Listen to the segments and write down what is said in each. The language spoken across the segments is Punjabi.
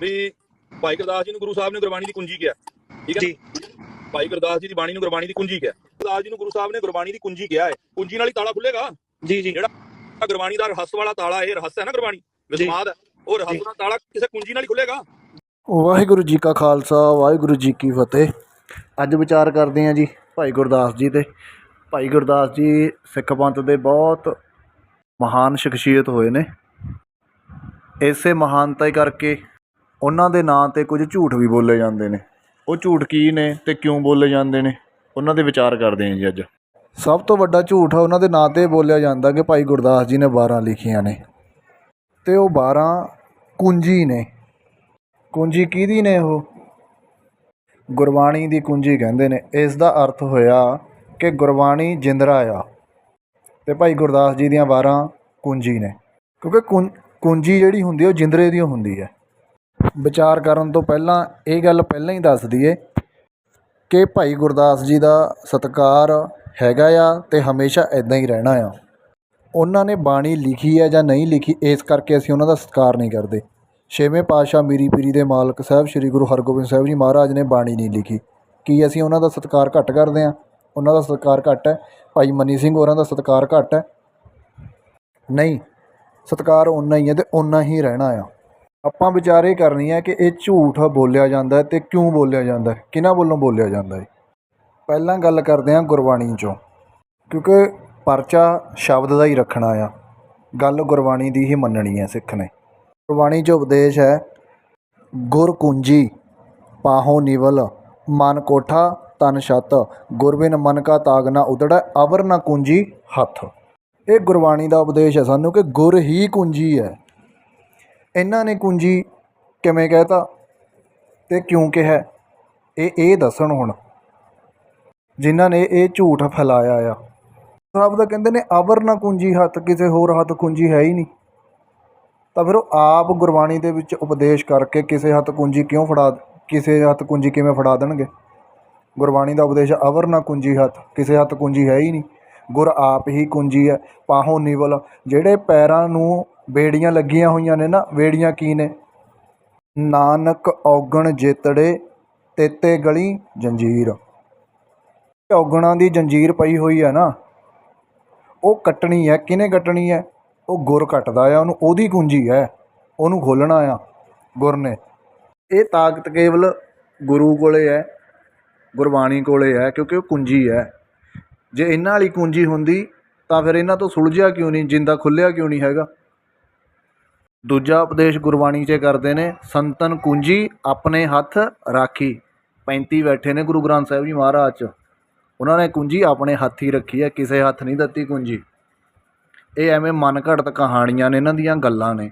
ਵੀ ਭਾਈ ਗੁਰਦਾਸ ਜੀ ਨੂੰ ਗੁਰੂ ਸਾਹਿਬ ਨੇ ਗੁਰਬਾਣੀ ਦੀ ਕੁੰਜੀ ਕਿਹਾ। ਠੀਕ ਹੈ ਜੀ? ਭਾਈ ਗੁਰਦਾਸ ਜੀ ਦੀ ਬਾਣੀ ਨੂੰ ਗੁਰਬਾਣੀ ਦੀ ਕੁੰਜੀ ਕਿਹਾ। ਗੁਰਦਾਸ ਜੀ ਨੂੰ ਗੁਰੂ ਸਾਹਿਬ ਨੇ ਗੁਰਬਾਣੀ ਦੀ ਕੁੰਜੀ ਕਿਹਾ ਹੈ। ਕੁੰਜੀ ਨਾਲ ਹੀ ਤਾਲਾ ਖੁੱਲੇਗਾ ਜੀ ਜੀ। ਜਿਹੜਾ ਗੁਰਬਾਣੀ ਦਾ ਰਹੱਸ ਵਾਲਾ ਤਾਲਾ ਇਹ ਰਹੱਸ ਹੈ ਨਾ ਗੁਰਬਾਣੀ? ਵਿਸਮਾਦ ਹੈ। ਉਹ ਰਹੱਸ। ਦਾ ਤਾਲਾ ਕਿਸੇ ਕੁੰਜੀ ਨਾਲ ਹੀ ਖੁੱਲੇਗਾ ਵਾਹਿਗੁਰੂ ਜੀ ਕਾ ਖਾਲਸਾ ਵਾਹਿਗੁਰੂ ਜੀ ਕੀ ਫਤਿਹ। ਅੱਜ ਵਿਚਾਰ ਕਰਦੇ ਹਾਂ ਜੀ ਭਾਈ ਗੁਰਦਾਸ ਜੀ ਤੇ ਭਾਈ ਗੁਰਦਾਸ ਜੀ ਸਿੱਖ ਪੰਥ ਦੇ ਬਹੁਤ ਮਹਾਨ ਸ਼ਖਸੀਅਤ ਹੋਏ ਨੇ। ਇਸੇ ਮਹਾਨਤਾ ਹੀ ਕਰਕੇ ਉਹਨਾਂ ਦੇ ਨਾਂ ਤੇ ਕੁਝ ਝੂਠ ਵੀ ਬੋਲੇ ਜਾਂਦੇ ਨੇ। ਉਹ ਝੂਠ ਕੀ ਨੇ ਅਤੇ ਕਿਉਂ ਬੋਲੇ ਜਾਂਦੇ ਨੇ? ਉਹਨਾਂ ਦੇ ਵਿਚਾਰ ਕਰਦੇ ਹਾਂ ਜੀ ਅੱਜ। ਸਭ ਤੋਂ ਵੱਡਾ ਝੂਠ ਉਹਨਾਂ ਦੇ ਨਾਂ ਤੇ ਬੋਲਿਆ ਜਾਂਦਾ ਕਿ ਭਾਈ ਗੁਰਦਾਸ ਜੀ ਨੇ 12 ਲਿਖੀਆਂ ਨੇ। ਅਤੇ ਉਹ 12 ਕੁੰਜੀ ਨੇ। ਕੁੰਜੀ ਕਿਹਦੀ ਨੇ ਉਹ? ਗੁਰਬਾਣੀ ਦੀ ਕੁੰਜੀ ਕਹਿੰਦੇ ਨੇ। ਇਸ ਦਾ ਅਰਥ ਹੋਇਆ ਕਿ ਗੁਰਬਾਣੀ ਜਿੰਦਰਾ ਆ। ਤੇ ਭਾਈ ਗੁਰਦਾਸ ਜੀ ਦੀਆਂ 12 ਕੁੰਜੀ ਨੇ। ਕਿਉਂਕਿ ਕੁੰ, ਕੁੰਜੀ ਜਿਹੜੀ ਹੁੰਦੀ ਹੈ ਉਹ ਜਿੰਦਰੇ ਦੀ ਹੁੰਦੀ ਹੈ ਵਿਚਾਰ ਕਰਨ ਤੋਂ ਪਹਿਲਾਂ ਇਹ ਗੱਲ ਪਹਿਲਾਂ ਹੀ ਦੱਸ ਦਈਏ ਕਿ ਭਾਈ ਗੁਰਦਾਸ ਜੀ ਦਾ ਸਤਿਕਾਰ ਹੈਗਾ ਆ ਤੇ ਹਮੇਸ਼ਾ ਇਦਾਂ ਹੀ ਰਹਿਣਾ ਆ। ਉਹਨਾਂ ਨੇ ਬਾਣੀ ਲਿਖੀ ਹੈ ਜਾਂ ਨਹੀਂ ਲਿਖੀ, ਇਸ ਕਰਕੇ ਅਸੀਂ ਉਹਨਾਂ ਦਾ ਸਤਿਕਾਰ ਨਹੀਂ ਕਰਦੇ। ਛੇਵੇਂ ਪਾਤਸ਼ਾਹ ਮੀਰੀ ਪੀਰੀ ਦੇ ਮਾਲਕ ਸਾਹਿਬ ਸ੍ਰੀ ਗੁਰੂ ਹਰਗੋਬਿੰਦ ਸਾਹਿਬ ਜੀ ਮਹਾਰਾਜ ਨੇ ਬਾਣੀ ਨਹੀਂ ਲਿਖੀ। ਕੀ ਅਸੀਂ ਉਹਨਾਂ ਦਾ ਸਤਿਕਾਰ ਘੱਟ ਕਰਦੇ ਹਾਂ? ਉਹਨਾਂ ਦਾ ਸਤਿਕਾਰ ਘੱਟ ਹੈ। ਭਾਈ ਮਨੀ ਸਿੰਘ ਹੋਰਾਂ ਦਾ ਸਤਿਕਾਰ ਘੱਟ ਹੈ। ਨਹੀਂ, ਸਤਿਕਾਰ ਓਨਾ ਹੀ ਹੈ ਤੇ ਓਨਾ ਹੀ ਰਹਿਣਾ ਆ। ਆਪਾਂ ਵਿਚਾਰ ਇਹ ਕਰਨੀ ਹੈ ਕਿ ਇਹ ਝੂਠ ਬੋਲਿਆ ਜਾਂਦਾ ਹੈ ਤੇ ਕਿਉਂ ਬੋਲਿਆ ਜਾਂਦਾ ਹੈ? ਕਿਹਨਾਂ ਵੱਲੋਂ ਬੋਲਿਆ ਜਾਂਦਾ ਹੈ? ਪਹਿਲਾਂ ਗੱਲ ਕਰਦੇ ਹਾਂ ਗੁਰਬਾਣੀ 'ਚੋਂ, ਕਿਉਂਕਿ ਪਰਚਾ ਸ਼ਬਦ ਦਾ ਹੀ ਰੱਖਣਾ ਆ। ਗੱਲ ਗੁਰਬਾਣੀ ਦੀ ਹੀ ਮੰਨਣੀ ਹੈ ਸਿੱਖ ਨੇ। ਗੁਰਬਾਣੀ 'ਚ ਉਪਦੇਸ਼ ਹੈ, ਗੁਰ ਕੁੰਜੀ, ਪਾਹੋ ਨਿਵਲ, ਮਨ ਕੋਠਾ, ਤਨ ਛਤ ਗੁਰਬਿਨ ਮਨ ਕਾ ਤਾਗ ਨਾ ਉਦੜੈ, ਅਵਰ ਨਾ ਕੁੰਜੀ ਹੱਥ। ਇਹ ਗੁਰਬਾਣੀ ਦਾ ਉਪਦੇਸ਼ ਹੈ ਸਾਨੂੰ ਕਿ ਗੁਰ ਹੀ ਕੁੰਜੀ ਹੈ। ਇਹਨਾਂ ਨੇ ਕੁੰਜੀ ਕਿਵੇਂ ਕਹਿਤਾ ਤੇ ਕਿਉਂ ਕਿਹਾ? ਇਹ ਇਹ ਦੱਸਣ ਹੁਣ। ਜਿਨ੍ਹਾਂ ਨੇ ਇਹ ਝੂਠ ਫੈਲਾਇਆ ਆ। ਸਾਹਿਬ ਦਾ ਕਹਿੰਦੇ ਨੇ, ਅਵਰ ਨਾ ਕੁੰਜੀ ਹੱਥ, ਕਿਸੇ ਹੋਰ ਹੱਥ ਕੁੰਜੀ ਹੈ ਹੀ ਨਹੀਂ। ਤਾਂ ਫਿਰ ਉਹ ਆਪ ਗੁਰਬਾਣੀ ਦੇ ਵਿੱਚ ਉਪਦੇਸ਼ ਕਰਕੇ ਕਿਸੇ ਹੱਥ ਕੁੰਜੀ ਕਿਉਂ ਫੜਾ, ਕਿਸੇ ਹੱਥ ਕੁੰਜੀ ਕਿਵੇਂ ਫੜਾ ਦੇਣਗੇ? ਗੁਰਬਾਣੀ ਦਾ ਉਪਦੇਸ਼, ਅਵਰ ਨਾ ਕੁੰਜੀ ਹੱਥ, ਕਿਸੇ ਹੱਥ ਕੁੰਜੀ ਹੈ ਹੀ ਨਹੀਂ। ਗੁਰ ਆਪ ਹੀ ਕੁੰਜੀ ਹੈ, ਪਾਹੋ ਨਿਵਲ। ਜਿਹੜੇ ਪੈਰਾਂ ਨੂੰ ਬੇੜੀਆਂ ਲੱਗੀਆਂ ਹੋਈਆਂ ਨੇ ਨਾ ਬੇੜੀਆਂ ਕੀ ਨੇ? ਨਾਨਕ ਔਗਣ ਜੇਤੜੇ, ਤੇਤੇ ਗਲੀ ਜੰਜੀਰ। ਔਗਣਾਂ ਦੀ ਜੰਜੀਰ ਪਈ ਹੋਈ ਹੈ ਨਾ, ਉਹ ਕੱਟਣੀ ਹੈ ਕਿਹਨੇ ਕੱਟਣੀ ਹੈ ਉਹ ਗੁਰ ਕੱਟਦਾ ਆ, ਉਹਨੂੰ ਉਹਦੀ ਕੁੰਜੀ ਹੈ ਉਹਨੂੰ ਖੋਲਣਾ ਆ ਗੁਰ ਨੇ। ਇਹ ਤਾਕਤ ਕੇਵਲ ਗੁਰੂ ਕੋਲੇ ਹੈ ਗੁਰਬਾਣੀ ਕੋਲੇ ਹੈ ਕਿਉਂਕਿ ਉਹ ਕੁੰਜੀ ਹੈ ਜੇ ਇਹਨਾਂ ਵਾਲੀ ਕੁੰਜੀ ਹੁੰਦੀ, ਤਾਂ ਫਿਰ ਇਹਨਾਂ ਤੋਂ ਸੁਲਝਿਆ ਕਿਉਂ ਨਹੀਂ? ਜਿੰਦਾ ਖੁੱਲਿਆ ਕਿਉਂ ਨਹੀਂ ਹੈਗਾ? ਦੂਜਾ ਉਪਦੇਸ਼ ਗੁਰਬਾਣੀ 'ਚ ਕਰਦੇ ਨੇ, ਸੰਤਨ ਕੁੰਜੀ ਆਪਣੇ ਹੱਥ ਰਾਖੀ। 35 ਬੈਠੇ ਨੇ ਗੁਰੂ ਗ੍ਰੰਥ ਸਾਹਿਬ ਜੀ ਮਹਾਰਾਜ 'ਚ। ਉਹਨਾਂ ਨੇ ਕੁੰਜੀ ਆਪਣੇ ਹੱਥ ਹੀ ਰੱਖੀ ਹੈ, ਕਿਸੇ ਹੱਥ ਨਹੀਂ ਦਿੱਤੀ ਕੁੰਜੀ। ਇਹ ਐਵੇਂ ਮਨ ਘੜਤ ਕਹਾਣੀਆਂ ਨੇ, ਇਹਨਾਂ ਦੀਆਂ ਗੱਲਾਂ ਨੇ।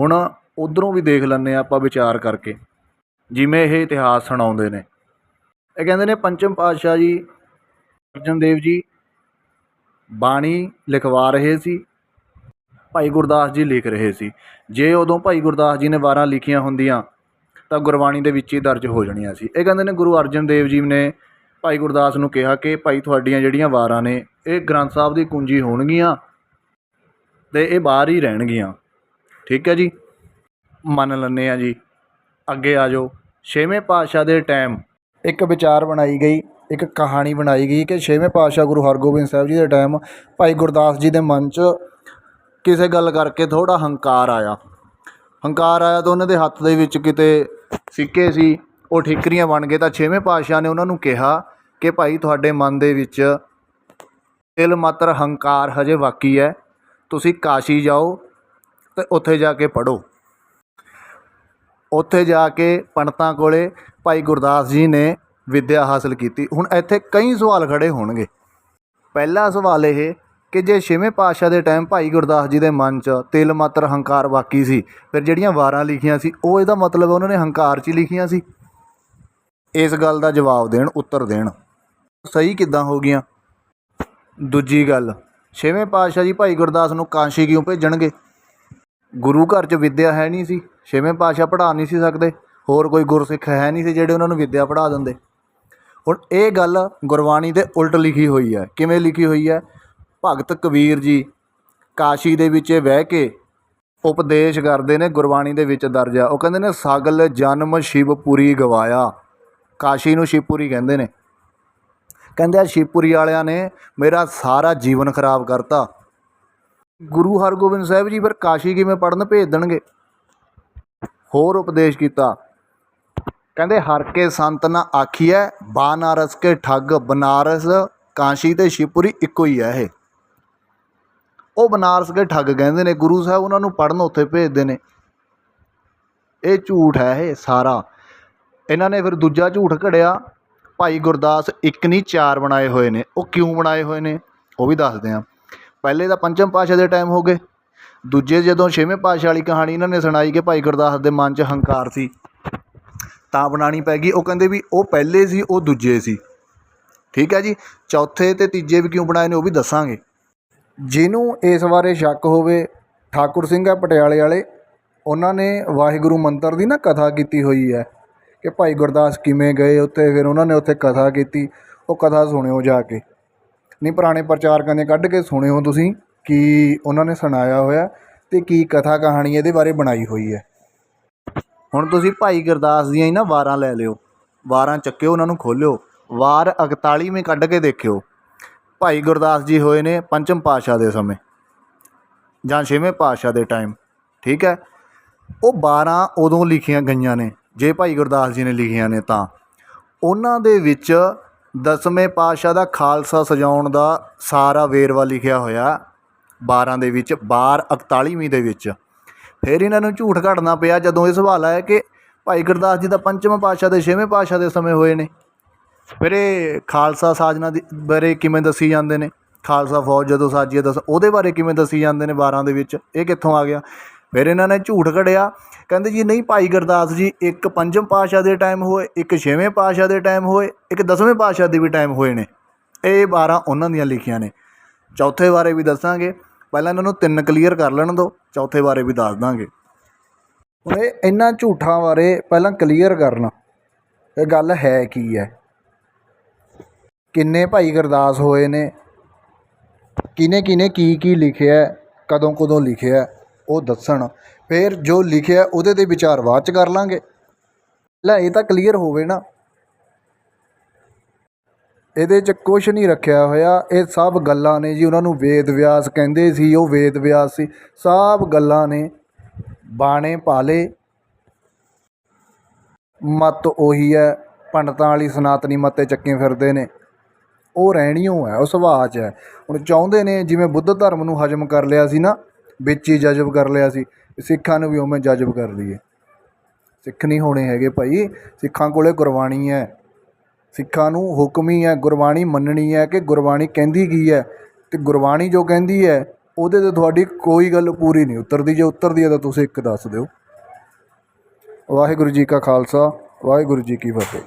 ਹੁਣ ਉਧਰੋਂ ਵੀ ਦੇਖ ਲੈਂਦੇ ਹਾਂ ਆਪਾਂ ਵਿਚਾਰ ਕਰਕੇ, ਜਿਵੇਂ ਇਹ ਇਤਿਹਾਸ ਸੁਣਾਉਂਦੇ ਨੇ। ਇਹ ਕਹਿੰਦੇ ਨੇ, ਪੰਚਮ ਪਾਤਸ਼ਾਹ ਜੀ, ਅਰਜਨ ਦੇਵ ਜੀ, ਬਾਣੀ ਲਿਖਵਾ ਰਹੇ ਸੀ। ਭਾਈ ਗੁਰਦਾਸ ਜੀ ਲਿਖ ਰਹੇ ਸੀ। ਜੇ ਉਦੋਂ ਭਾਈ ਗੁਰਦਾਸ ਜੀ ਨੇ ਵਾਰਾਂ ਲਿਖੀਆਂ ਹੁੰਦੀਆਂ, ਤਾਂ ਗੁਰਬਾਣੀ ਦੇ ਵਿੱਚ ਹੀ ਦਰਜ ਹੋ ਜਾਣੀਆਂ ਸੀ। ਇਹ ਕਹਿੰਦੇ ਨੇ ਗੁਰੂ ਅਰਜਨ ਦੇਵ ਜੀ ਨੇ ਭਾਈ ਗੁਰਦਾਸ ਨੂੰ ਕਿਹਾ ਕਿ ਭਾਈ ਤੁਹਾਡੀਆਂ ਜਿਹੜੀਆਂ ਵਾਰਾਂ ਨੇ, ਇਹ ਗ੍ਰੰਥ ਸਾਹਿਬ ਦੀ ਕੁੰਜੀ ਹੋਣਗੀਆਂ ਤੇ ਇਹ ਬਾਹਰ ਹੀ ਰਹਿਣਗੀਆਂ। ਠੀਕ ਹੈ ਜੀ? ਮੰਨ ਲੈਂਦੇ ਆ ਜੀ। ਅੱਗੇ ਆ ਜਾਓ। ਛੇਵੇਂ ਪਾਤਸ਼ਾਹ ਦੇ ਟਾਈਮ ਇੱਕ ਵਿਚਾਰ ਬਣਾਈ ਗਈ, ਇੱਕ ਕਹਾਣੀ ਬਣਾਈ ਗਈ ਕਿ ਛੇਵੇਂ ਪਾਤਸ਼ਾਹ ਗੁਰੂ ਹਰਗੋਬਿੰਦ ਸਾਹਿਬ ਜੀ ਦੇ ਟਾਈਮ ਭਾਈ ਗੁਰਦਾਸ ਜੀ ਦੇ ਮਨ 'ਚ ਕਿਸੇ ਗੱਲ ਕਰਕੇ ਥੋੜਾ ਹੰਕਾਰ ਆਇਆ। ਹੰਕਾਰ ਆਇਆ ਤਾਂ ਉਹਨਾਂ ਦੇ ਹੱਥ ਦੇ ਵਿੱਚ ਕਿਤੇ ਸਿੱਕੇ ਸੀ, ਉਹ ਠਿਕਰੀਆਂ ਬਣ ਗਏ ਤਾਂ ਛੇਵੇਂ ਪਾਤਸ਼ਾਹ ਨੇ ਉਹਨਾਂ ਨੂੰ ਕਿਹਾ ਕਿ ਭਾਈ ਤੁਹਾਡੇ ਮਨ ਦੇ ਵਿੱਚ ਤਿਲ ਮਾਤਰ ਹੰਕਾਰ ਹਜੇ ਬਾਕੀ ਹੈ, ਤੁਸੀਂ ਕਾਸ਼ੀ ਜਾਓ ਤੇ ਉੱਥੇ ਜਾ ਕੇ ਪੜੋ ਉੱਥੇ ਜਾ ਕੇ ਪੰਡਤਾਂ ਕੋਲੇ ਭਾਈ ਗੁਰਦਾਸ ਜੀ ਨੇ ਵਿੱਦਿਆ ਹਾਸਲ ਕੀਤੀ। ਹੁਣ ਇੱਥੇ ਕਈ ਸਵਾਲ ਖੜੇ ਹੋਣਗੇ। ਪਹਿਲਾ ਸਵਾਲ ਇਹ ਕਿ ਜੇ ਛੇਵੇਂ ਪਾਤਸ਼ਾਹ ਦੇ ਟਾਈਮ ਭਾਈ ਗੁਰਦਾਸ ਜੀ ਦੇ ਮਨ 'ਚ ਤਿਲ ਮਾਤਰ ਹੰਕਾਰ ਬਾਕੀ ਸੀ, ਫਿਰ ਜਿਹੜੀਆਂ ਵਾਰਾਂ ਲਿਖੀਆਂ ਸੀ, ਉਹ ਇਹਦਾ ਮਤਲਬ ਉਹਨਾਂ ਨੇ ਹੰਕਾਰ 'ਚ ਹੀ ਲਿਖੀਆਂ ਸੀ। ਇਸ ਗੱਲ ਦਾ ਜਵਾਬ ਦੇਣ, ਉੱਤਰ ਦੇਣ। ਸਹੀ ਕਿੱਦਾਂ ਹੋ ਗਈਆਂ? ਦੂਜੀ ਗੱਲ, ਛੇਵੇਂ ਪਾਤਸ਼ਾਹ ਜੀ ਭਾਈ ਗੁਰਦਾਸ ਨੂੰ ਕਾਂਸ਼ੀ ਕਿਉਂ ਭੇਜਣਗੇ? ਗੁਰੂ ਘਰ 'ਚ ਵਿੱਦਿਆ ਹੈ ਨਹੀਂ ਸੀ, ਛੇਵੇਂ ਪਾਤਸ਼ਾਹ ਪੜ੍ਹਾ ਨਹੀਂ ਸੀ ਸਕਦੇ, ਹੋਰ ਕੋਈ ਗੁਰਸਿੱਖ ਹੈ ਨਹੀਂ ਸੀ ਜਿਹੜੇ ਉਹਨਾਂ ਨੂੰ ਵਿੱਦਿਆ ਪੜ੍ਹਾ ਦਿੰਦੇ। ਹੁਣ ਇਹ ਗੱਲ ਗੁਰਬਾਣੀ ਦੇ ਉਲਟ ਲਿਖੀ ਹੋਈ ਹੈ, ਕਿਵੇਂ ਲਿਖੀ ਹੋਈ ਹੈ? ਭਗਤ ਕਬੀਰ ਜੀ ਕਾਸ਼ੀ ਦੇ ਵਿੱਚ ਬਹਿ ਕੇ ਉਪਦੇਸ਼ ਕਰਦੇ ਨੇ ਗੁਰਬਾਣੀ ਦੇ ਵਿੱਚ ਦਰਜ। ਆ ਉਹ ਕਹਿੰਦੇ ਨੇ, ਸਾਗਲ ਜਨਮ ਸ਼ਿਵਪੁਰੀ ਗਵਾਇਆ। ਕਾਸ਼ੀ ਨੂੰ ਸ਼ਿਵਪੁਰੀ ਕਹਿੰਦੇ ਨੇ। ਕਹਿੰਦੇ ਆ, ਸ਼ਿਵਪੁਰੀ ਵਾਲਿਆਂ ਨੇ ਮੇਰਾ ਸਾਰਾ ਜੀਵਨ ਖਰਾਬ ਕਰਤਾ। ਗੁਰੂ ਹਰਗੋਬਿੰਦ ਸਾਹਿਬ ਜੀ ਫਿਰ ਕਾਸ਼ੀ ਕਿਵੇਂ ਪੜਨ ਭੇਜ ਦੇਣਗੇ? ਹੋਰ ਉਪਦੇਸ਼ ਕੀਤਾ। ਕਹਿੰਦੇ, ਹਰ ਕੇ ਸੰਤ ਨਾ ਆਖੀਐ, ਬਾਨਾਰਸ ਕੇ ਠੱਗ, ਬਨਾਰਸ ਕਾਸ਼ੀ ਤੇ ਸ਼ਿਵਪੁਰੀ ਇੱਕੋ ਹੀ ਹੈ ਇਹ। ਉਹ ਬਨਾਰਸ ਕੇ ਠੱਗ ਕਹਿੰਦੇ ਨੇ, ਗੁਰੂ ਸਾਹਿਬ ਉਹਨਾਂ ਨੂੰ ਪੜਨ ਉੱਥੇ ਭੇਜਦੇ ਨੇ। ਇਹ ਝੂਠ ਹੈ ਇਹ ਸਾਰਾ। ਇਹਨਾਂ ਨੇ ਫਿਰ ਦੂਜਾ ਝੂਠ ਘੜਿਆ। ਭਾਈ ਗੁਰਦਾਸ ਇੱਕ ਨਹੀਂ, ਚਾਰ ਬਣਾਏ ਹੋਏ ਨੇ। ਉਹ ਕਿਉਂ ਬਣਾਏ ਹੋਏ ਨੇ? ਉਹ ਵੀ ਦੱਸਦੇ ਆ ਪਹਿਲੇ ਤਾਂ ਪੰਚਮ ਪਾਸ਼ਾ ਦੇ ਟਾਈਮ ਹੋ ਗਏ। ਦੂਜੇ ਜਦੋਂ ਛੇਵੇਂ ਪਾਸ਼ਾ ਵਾਲੀ ਕਹਾਣੀ ਇਹਨਾਂ ਨੇ ਸੁਣਾਈ ਕਿ ਭਾਈ ਗੁਰਦਾਸ ਦੇ ਮਨ 'ਚ ਹੰਕਾਰ ਸੀ, ਤਾਂ ਬਣਾਣੀ ਪੈ ਗਈ। ਉਹ ਕਹਿੰਦੇ ਵੀ ਉਹ ਪਹਿਲੇ ਸੀ, ਉਹ ਦੂਜੇ ਸੀ। ਠੀਕ ਹੈ ਜੀ? ਚੌਥੇ ਤੇ ਤੀਜੇ ਵੀ ਕਿਉਂ ਬਣਾਏ ਨੇ ਉਹ ਵੀ ਦੱਸਾਂਗੇ। ਜਿਹਨੂੰ ਇਸ ਬਾਰੇ ਸ਼ੱਕ ਹੋਵੇ, ਠਾਕੁਰ ਸਿੰਘ ਹੈ ਪਟਿਆਲੇ ਵਾਲੇ, ਉਹਨਾਂ ਨੇ ਵਾਹਿਗੁਰੂ ਮੰਤਰ ਦੀ ਨਾ ਕਥਾ ਕੀਤੀ ਹੋਈ ਹੈ ਕਿ ਭਾਈ ਗੁਰਦਾਸ ਕਿਵੇਂ ਗਏ ਉੱਥੇ, ਫਿਰ ਉਹਨਾਂ ਨੇ ਉੱਥੇ ਕਥਾ ਕੀਤੀ, ਉਹ ਕਥਾ ਸੁਣਿਓ ਜਾ ਕੇ। ਨਹੀਂ, ਪੁਰਾਣੇ ਪ੍ਰਚਾਰਕਾਂ ਨੇ ਕੱਢ ਕੇ ਸੁਣਿਓ ਤੁਸੀਂ ਕੀ ਉਹਨਾਂ ਨੇ ਸੁਣਾਇਆ ਹੋਇਆ ਤੇ ਕੀ ਕਥਾ ਕਹਾਣੀ ਇਹਦੇ ਬਾਰੇ ਬਣਾਈ ਹੋਈ ਹੈ। ਹੁਣ ਤੁਸੀਂ ਭਾਈ ਗੁਰਦਾਸ ਦੀਆਂ ਹੀ ਨਾ ਵਾਰਾਂ ਲੈ ਲਿਓ, ਵਾਰਾਂ ਚੱਕਿਓ, ਉਹਨਾਂ ਨੂੰ ਖੋਲਿਓ, ਵਾਰ 41ਵੀਂ ਕੱਢ ਕੇ ਦੇਖਿਓ। ਭਾਈ ਗੁਰਦਾਸ ਜੀ ਹੋਏ ਨੇ ਪੰਚਮ ਪਾਤਸ਼ਾਹ ਦੇ ਸਮੇਂ, ਜਾਂ ਛੇਵੇਂ ਪਾਤਸ਼ਾਹ ਦੇ ਟਾਈਮ ਠੀਕ ਹੈ? ਉਹ 12 ਉਦੋਂ ਲਿਖੀਆਂ ਗਈਆਂ ਨੇ, ਜੇ ਭਾਈ ਗੁਰਦਾਸ ਜੀ ਨੇ ਲਿਖੀਆਂ ਨੇ ਤਾਂ। ਉਹਨਾਂ ਦੇ ਵਿੱਚ ਦਸਵੇਂ ਪਾਤਸ਼ਾਹ ਦਾ ਖਾਲਸਾ ਸਜਾਉਣ ਦਾ ਸਾਰਾ ਵੇਰਵਾ ਲਿਖਿਆ ਹੋਇਆ 12 ਦੇ ਵਿੱਚ 12 41ਵੀਂ ਦੇ ਵਿੱਚ। ਫਿਰ ਇਹਨਾਂ ਨੂੰ ਝੂਠ ਘੜਨਾ ਪਿਆ ਜਦੋਂ ਇਹ ਸਵਾਲ ਆਇਆ ਕਿ ਭਾਈ ਗੁਰਦਾਸ ਜੀ ਦਾ ਪੰਚਮ ਪਾਤਸ਼ਾਹ ਦੇ ਛੇਵੇਂ ਪਾਤਸ਼ਾਹ ਦੇ ਸਮੇਂ ਹੋਏ ਨੇ। ਫਿਰ ਇਹ ਖਾਲਸਾ ਸਾਜਨਾ ਦੀ ਬਾਰੇ ਕਿਵੇਂ ਦੱਸੀ ਜਾਂਦੇ ਨੇ? ਖਾਲਸਾ ਫੌਜ ਜਦੋਂ ਸਾਜੀ ਦੱਸ, ਉਹਦੇ ਬਾਰੇ ਕਿਵੇਂ ਦੱਸੀ ਜਾਂਦੇ ਨੇ 12 ਦੇ ਵਿੱਚ? ਇਹ ਕਿੱਥੋਂ ਆ ਗਿਆ? ਫਿਰ ਇਹਨਾਂ ਨੇ ਝੂਠ ਘੜਿਆ ਕਹਿੰਦੇ ਜੀ, ਨਹੀਂ ਭਾਈ ਗੁਰਦਾਸ ਜੀ, ਇੱਕ ਪੰਜਮ ਪਾਤਸ਼ਾਹ ਦੇ ਟਾਈਮ ਹੋਏ, ਇੱਕ ਛੇਵੇਂ ਪਾਤਸ਼ਾਹ ਦੇ ਟਾਈਮ ਹੋਏ, ਇੱਕ ਦਸਵੇਂ ਪਾਤਸ਼ਾਹ ਦੇ ਵੀ ਟਾਈਮ ਹੋਏ ਨੇ। ਇਹ 12 ਉਹਨਾਂ ਦੀਆਂ ਲਿਖੀਆਂ ਨੇ। ਚੌਥੇ ਬਾਰੇ ਵੀ ਦੱਸਾਂਗੇ। ਪਹਿਲਾਂ ਇਹਨਾਂ ਨੂੰ ਤਿੰਨ ਕਲੀਅਰ ਕਰ ਲੈਣ ਦਿਓ, ਚੌਥੇ ਬਾਰੇ ਵੀ ਦੱਸ ਦਾਂਗੇ। ਹੁਣ ਇਹ ਇਹਨਾਂ ਝੂਠਾਂ ਬਾਰੇ ਪਹਿਲਾਂ ਕਲੀਅਰ ਕਰਨਾ। ਇਹ ਗੱਲ ਹੈ ਕੀ ਹੈ? ਕਿੰਨੇ ਭਾਈ ਗੁਰਦਾਸ ਹੋਏ ਨੇ? ਕਿਨੇ ਕਿਨੇ ਕੀ ਕੀ ਲਿਖਿਆ ਕਦੋਂ ਕਦੋਂ ਲਿਖਿਆ ਉਹ ਦੱਸਣ। ਫਿਰ ਜੋ ਲਿਖਿਆ ਉਹਦੇ ਤੇ ਵਿਚਾਰ ਬਾਅਦ ਚ ਕਰ ਲਾਂਗੇ। ਲੈ, ਇਹ ਤਾਂ ਕਲੀਅਰ ਹੋਵੇ ਨਾ। ਇਹਦੇ 'ਚ ਕੁਝ ਨਹੀਂ ਰੱਖਿਆ ਹੋਇਆ। ਇਹ ਸਭ ਗੱਲਾਂ ਨੇ ਜੀ, ਉਹਨਾਂ ਨੂੰ ਵੇਦ ਵਿਆਸ ਕਹਿੰਦੇ ਸੀ, ਉਹ ਵੇਦ ਵਿਆਸ ਸੀ। ਸਭ ਗੱਲਾਂ ਨੇ। ਬਾਣੇ ਪਾਲੇ। ਮਤ ਉਹੀ ਹੈ, ਪੰਡਤਾਂ ਵਾਲੀ ਸਨਾਤਨੀ ਮੱਤੇ ਚੱਕੇ ਫਿਰਦੇ ਨੇ। ਉਹ ਰਹਿਣੀਓ ਹੈ, ਉਹ ਸੁਭਾਅ 'ਚ ਹੈ। ਹੁਣ ਚਾਹੁੰਦੇ ਨੇ, ਜਿਵੇਂ ਬੁੱਧ ਧਰਮ ਨੂੰ ਹਜਮ ਕਰ ਲਿਆ ਸੀ ਨਾ, ਵਿੱਚ ਹੀ ਜਜ਼ਬ ਕਰ ਲਿਆ ਸੀ, ਸਿੱਖਾਂ ਨੂੰ ਵੀ ਉਵੇਂ ਜਜ਼ਬ ਕਰ ਲਈਏ। ਸਿੱਖ ਨਹੀਂ ਹੋਣੇ ਹੈਗੇ ਭਾਈ, ਸਿੱਖਾਂ ਕੋਲੇ ਗੁਰਬਾਣੀ ਹੈ। ਸਿੱਖਾਂ ਨੂੰ ਹੁਕਮ ਹੀ ਹੈ, ਗੁਰਬਾਣੀ ਮੰਨਣੀ ਹੈ ਕਿ ਗੁਰਬਾਣੀ ਕਹਿੰਦੀ ਕੀ ਹੈ? ਤੇ ਗੁਰਬਾਣੀ ਜੋ ਕਹਿੰਦੀ ਹੈ, ਉਹਦੇ ਤੇ ਤੁਹਾਡੀ ਕੋਈ ਗੱਲ ਪੂਰੀ ਨਹੀਂ ਉਤਰਦੀ। ਜੇ ਉਤਰਦੀ ਹੈ ਤਾਂ ਤੁਸੀਂ ਇੱਕ ਦੱਸ ਦਿਓ। ਵਾਹਿਗੁਰੂ ਜੀ ਕਾ ਖਾਲਸਾ, ਵਾਹਿਗੁਰੂ ਜੀ ਕੀ ਫਤਿਹ।